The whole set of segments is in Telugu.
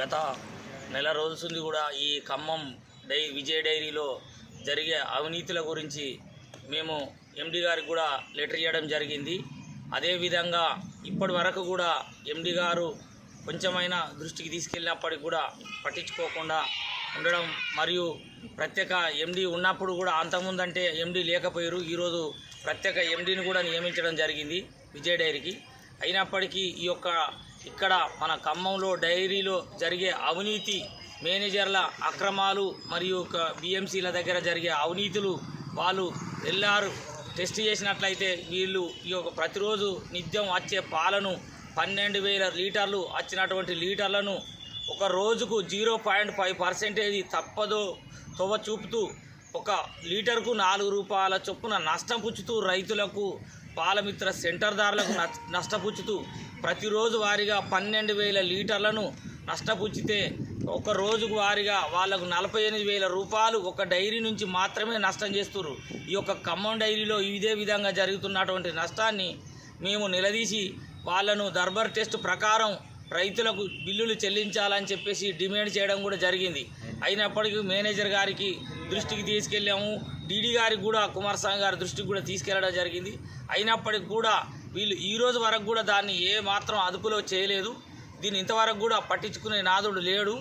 గత నెల రోజులుంది కూడా ఈ ఖమ్మం డై విజయ డైరీలో జరిగే అవినీతుల గురించి మేము ఎండి గారికి కూడా లెటర్ ఇవ్వడం జరిగింది. అదేవిధంగా ఇప్పటి వరకు కూడా ఎండి గారు కొంచెమైనా దృష్టికి తీసుకెళ్ళినప్పటికి కూడా పట్టించుకోకుండా ఉండడం మరియు ప్రత్యేక ఎండి ఉన్నప్పుడు కూడా అంతకుముందంటే ఎండి లేకపోయారు. ఈరోజు ప్రత్యేక ఎండిని కూడా నియమించడం జరిగింది విజయ డైరీకి. అయినప్పటికీ ఈ యొక్క ఇక్కడ మన ఖమ్మంలో డైరీలో జరిగే అవినీతి మేనేజర్ల అక్రమాలు మరియు బిఎంసీల దగ్గర జరిగే అవినీతులు వాళ్ళు వెళ్ళారు టెస్ట్ చేసినట్లయితే వీళ్ళు ఈ యొక్క ప్రతిరోజు నిత్యం వచ్చే పాలను పన్నెండు వేల లీటర్లు వచ్చినటువంటి లీటర్లను ఒక రోజుకు జీరో పాయింట్ ఫైవ్ పర్సెంటేజ్ తప్పదో తొవ చూపుతూ ఒక లీటర్కు నాలుగు రూపాయల చొప్పున నష్టం పుచ్చుతూ రైతులకు పాలమిత్ర సెంటర్దారులకు నచ్- నష్టపుచ్చుతూ ప్రతిరోజు వారిగా పన్నెండు వేల లీటర్లను నష్టపుచ్చితే ఒక రోజుకు వారిగా వాళ్ళకు నలభై ఎనిమిది వేల రూపాయలు ఒక డైరీ నుంచి మాత్రమే నష్టం చేస్తున్నారు ఈ యొక్క ఖమ్మం డైరీలో ఇదే విధంగా జరుగుతున్నటువంటి నష్టాన్ని మేము నిలదీసి వాళ్ళను దర్బార్ టెస్ట్ ప్రకారం రైతులకు బిల్లులు చెల్లించాలని చెప్పేసి డిమాండ్ చేయడం కూడా జరిగింది. అయినప్పటికీ మేనేజర్ గారికి దృష్టికి తీసుకెళ్ళాము. డీడీ గారికి కూడా కుమారస్వామి గారి దృష్టికి కూడా తీసుకెళ్ళడం జరిగింది. అయినప్పటికీ కూడా వీళ్ళు ఈ రోజు వరకు కూడా దాన్ని ఏ మాత్రం అదుపులో చేయలేదు. దీన్ని ఇంతవరకు కూడా పట్టించుకునే నాదుడు లేడు.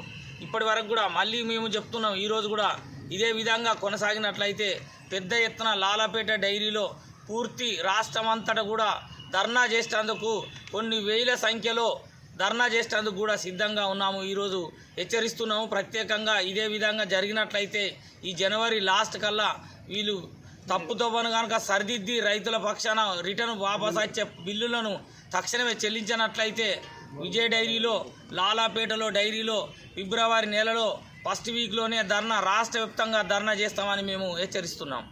ఇప్పటి వరకు కూడా మళ్ళీ మేము చెప్తున్నాం ఈరోజు కూడా ఇదే విధంగా కొనసాగినట్లయితే పెద్ద ఎత్తున లాలపేట డైరీలో పూర్తి రాష్ట్రమంతటా కూడా ధర్నా చేసేందుకు కొన్ని వేల సంఖ్యలో ధర్నా చేసేందుకు కూడా సిద్ధంగా ఉన్నాము. ఈరోజు హెచ్చరిస్తున్నాము. ప్రత్యేకంగా ఇదే విధంగా జరిగినట్లయితే ఈ జనవరి లాస్ట్ కల్లా వీళ్ళు తప్పుతోపను కనుక సరిదిద్ది రైతుల పక్షాన రిటర్న్ వాపస్ వచ్చే బిల్లులను తక్షణమే చెల్లించినట్లయితే విజయ్ డైరీలో లాలాపేటలో డైరీలో ఫిబ్రవరి నెలలో ఫస్ట్ వీక్లోనే ధర్నా రాష్ట్ర వ్యాప్తంగా ధర్నా చేస్తామని మేము హెచ్చరిస్తున్నాం.